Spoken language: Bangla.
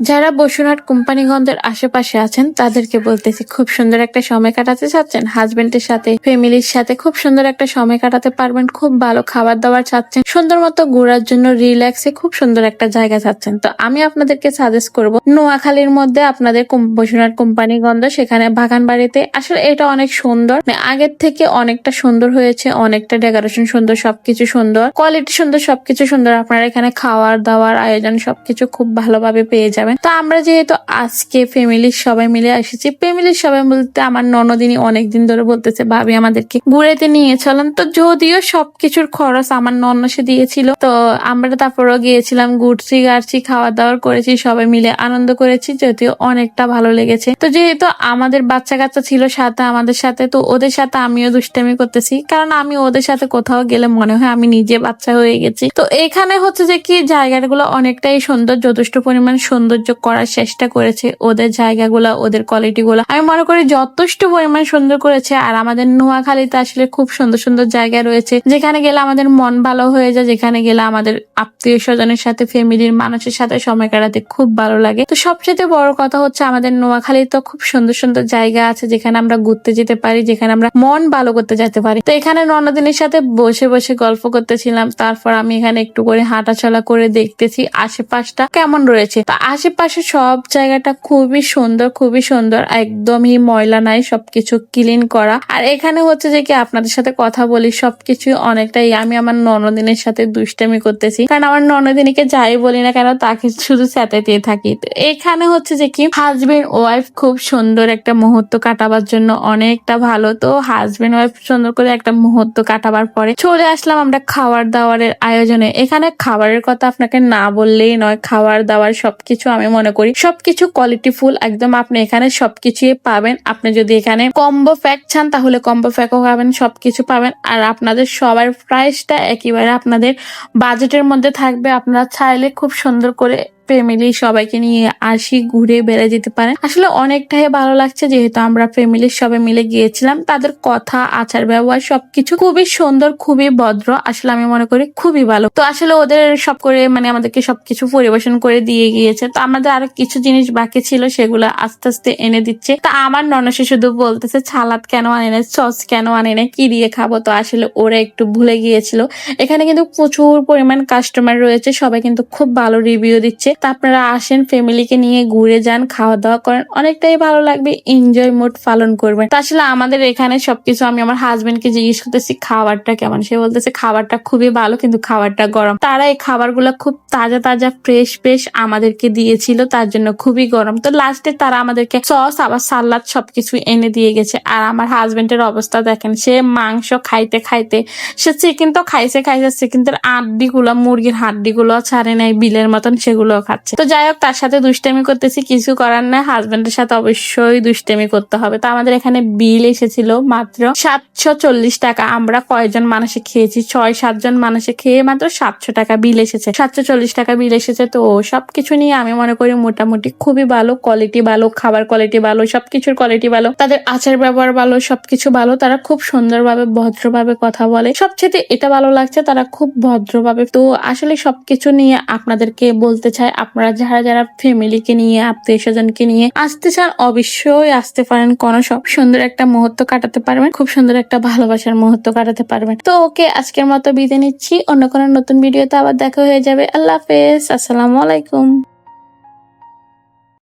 যারা বসুরহাট কোম্পানিগঞ্জের আশেপাশে আছেন, তাদেরকে বলতেছি, খুব সুন্দর একটা সময় কাটাতে চাচ্ছেন। হাজবেন্ডের সাথে ফ্যামিলির সাথে খুব সুন্দর একটা সময় কাটাতে পারবেন, খুব ভালো খাবার দাবার চাচ্ছেন, সুন্দর মতো ঘোরার জন্য রিল্যাক্সে খুব সুন্দর একটা জায়গা চাচ্ছেন। তো আমি আপনাদেরকে সাজেস্ট করব, নোয়াখালীর মধ্যে আপনাদের বসুরহাট কোম্পানিগঞ্জ সেখানে বাগান বাড়িতে। আসলে এটা অনেক সুন্দর। মানে আগের থেকে অনেকটা সুন্দর হয়েছে, অনেকটা ডেকোরেশন সুন্দর, সবকিছু সুন্দর। কোয়ালিটি সুন্দর, সবকিছু সুন্দর। আপনারা এখানে খাওয়ার দাওয়ার আয়োজন, সবকিছু খুব ভালোভাবে পেয়ে যাবেন। তো আমরা যেহেতু আজকে ফ্যামিলির সবাই মিলে এসেছি ফ্যামিলির সবাই বলতে আমার ননদিনী অনেকদিন ধরে বলতেছে, ভাবি আমাদেরকে ঘুরেতে নিয়ে চলেন। তো যদিও সবকিছুর খরচ আমার ননসে দিয়েছিল, তো আমরা তারপরও গিয়েছিলাম, ঘুরছি, গাড়ছি খাওয়া দাওয়ার করেছি, সবাই মিলে আনন্দ করেছি, যদিও অনেকটা ভালো লেগেছে। তো যেহেতু আমাদের বাচ্চা কাচ্চা ছিল সাথে, আমাদের সাথে, তো ওদের সাথে আমিও দুষ্টামি করতেছি, কারণ আমি ওদের সাথে কোথাও গেলে মনে হয় আমি নিজে বাচ্চা হয়ে গেছি। তো এখানে হচ্ছে যে কি, জায়গাগুলো অনেকটাই সুন্দর, যথেষ্ট পরিমাণ সৌন্দর্য করার চেষ্টা করেছে, ওদের জায়গাগুলো, ওদের কোয়ালিটি গুলো আমি মনে করি যথেষ্ট পরিমাণ সুন্দর করেছে, আর আমাদের নোয়াখালীতে আসলে খুব সুন্দর সুন্দর জায়গা রয়েছে। যেখানে গেলে আমাদের মন ভালো হয়ে যায়, যেখানে গেলে আমাদের আত্মীয় স্বজনের সাথে, ফ্যামিলির মানুষের সাথে সময় কাটাতে খুব ভালো লাগে। তো সবচেয়ে বড় কথা হচ্ছে আমাদের নোয়াখালীতে খুব সুন্দর সুন্দর জায়গা আছে, যেখানে আমরা ঘুরতে যেতে পারি, যেখানে আমরা মন ভালো করতে যেতে পারি। তো এখানে ননদিনের সাথে বসে বসে গল্প করতেছিলাম, তারপর আমি এখানে একটু করে হাঁটাচলা করে দেখতেছি, আশেপাশটা কেমন রয়েছে। তো আশেপাশে সব জায়গাটা খুবই সুন্দর খুবই সুন্দর। একদমই ময়লা নাই, সবকিছু ক্লিন করা। আর এখানে হচ্ছে যে কি আপনাদের সাথে কথা বলি সবকিছু অনেকটাই আমি আমার ননদিনের সাথে দুষ্টামি করতেছি। কারণ আমার ননদিনীকে যাই বলি না কেন, তাকে শুধু দিয়ে থাকি। এখানে হচ্ছে যে কি হাজবেন্ড ওয়াইফ খুব সুন্দর একটা মুহূর্ত কাটাবার জন্য অনেকটা ভালো। তো হাজবেন্ড ওয়াইফ সুন্দর করে একটা মুহূর্ত কাটাবার পরে চলে আসলাম আমরা খাওয়ার দাওয়ারের আয়োজনে। এখানে খাবারের কথা আপনাকে না বললেই নয় খাবার দাবার সবকিছু আমি মনে করি সবকিছু কোয়ালিটি ফুল একদম আপনি এখানে সবকিছু পাবেন। আপনি যদি এখানে কম্বো ফ্যাক চান, তাহলে কম্বো প্যাকও পাবেন, সবকিছু পাবেন। আর আপনাদের সবার প্রাইসটা একেবারে আপনাদের বাজেটের মধ্যে থাকবে। আপনারা চাইলে খুব সুন্দর করে ফ্যামিলি সবাইকে নিয়ে আসি, ঘুরে বেড়ে যেতে পারেন। আসলে অনেকটাই ভালো লাগছে যেহেতু আমরা ফ্যামিলির সবাই মিলে গিয়েছিলাম। তাদের কথা, আচার ব্যবহার সবকিছু খুবই সুন্দর, খুবই ভদ্র। আসলে আমি মনে করি খুবই ভালো। তো আসলে ওদের সব করে মানে আমাদেরকে সবকিছু পরিবেশন করে দিয়ে গিয়েছে। তো আমাদের আরও কিছু জিনিস বাকি ছিল, সেগুলো আস্তে আস্তে এনে দিচ্ছে। তা আমার ননসে শুধু বলতেছে, ছালাদ কেন আনে না সস কেন আনে না কি দিয়ে খাব? তো আসলে ওরা একটু ভুলে গিয়েছিল। এখানে কিন্তু প্রচুর পরিমাণ কাস্টমার রয়েছে। সবাই কিন্তু খুব ভালো রিভিউ দিচ্ছে। তা আপনারা আসেন ফ্যামিলিকে নিয়ে ঘুরে যান খাওয়া দাওয়া করেন। অনেকটাই ভালো লাগবে এনজয় মোড পালন করবেন। তো আসলে আমাদের এখানে সবকিছু, আমি আমার হাজবেন্ডকে জিজ্ঞেস করতেছি, খাবারটা কেমন? সে বলতেছে, খাবারটা খুবই ভালো, কিন্তু খাবারটা গরম। তারা এই খাবারগুলো খুব তাজা তাজা ফ্রেশ ফ্রেশ আমাদেরকে দিয়েছিল, তার জন্য খুবই গরম। তো লাস্টে তারা আমাদেরকে সস আবার সালাদ সবকিছু এনে দিয়ে গেছে। আর আমার হাজবেন্ডের অবস্থা দেখেন, সে মাংস খাইতে খাইতে, সে চিকেন তো খাইছে খাইছে চিকেনের আড্ডি গুলো মুরগির হাড্ডি গুলো ছাড়ে নাই, বিলের মতন সেগুলো খাচ্ছে। তো যাই হোক, তার সাথে দুষ্টামি করতেছি, কিছু করার না হাজবেন্ডের সাথে অবশ্যই দুষ্টামি করতে হবে। তো আমাদের এখানে বিল এসেছিল মাত্র সাতশো চল্লিশ টাকা। আমরা কয়জন মানুষে খেয়েছি? ছয় সাতজন মানুষে খেয়ে মাত্র সাতশো টাকা বিল এসেছে। সাতশো চল্লিশ টাকা বিল এসেছে। তো সবকিছু নিয়ে আমি মনে করি মোটামুটি খুবই ভালো কোয়ালিটি ভালো, খাবার কোয়ালিটি ভালো, সবকিছুর কোয়ালিটি ভালো, তাদের আচার ব্যবহার ভালো, সবকিছু ভালো। তারা খুব সুন্দরভাবে, ভদ্রভাবে কথা বলে। সবচেয়ে এটা ভালো লাগছে, তারা খুব ভদ্রভাবে। তো আসলে সবকিছু নিয়ে আপনাদেরকে বলতে চাই আপনারা যারা যারা ফ্যামিলিকে নিয়ে আত্মীয় স্বজনকে নিয়ে আসতে চান, অবশ্যই আসতে পারেন। কোনো সব সুন্দর একটা মুহূর্ত কাটাতে পারবেন। খুব সুন্দর একটা ভালোবাসার মুহূর্ত কাটাতে পারবেন। তো ওকে, আজকের মতো বিদায় নিচ্ছি। অন্য কোনো নতুন ভিডিওতে আবার দেখা হয়ে যাবে। আল্লাহ হাফেজ। আসসালামু আলাইকুম।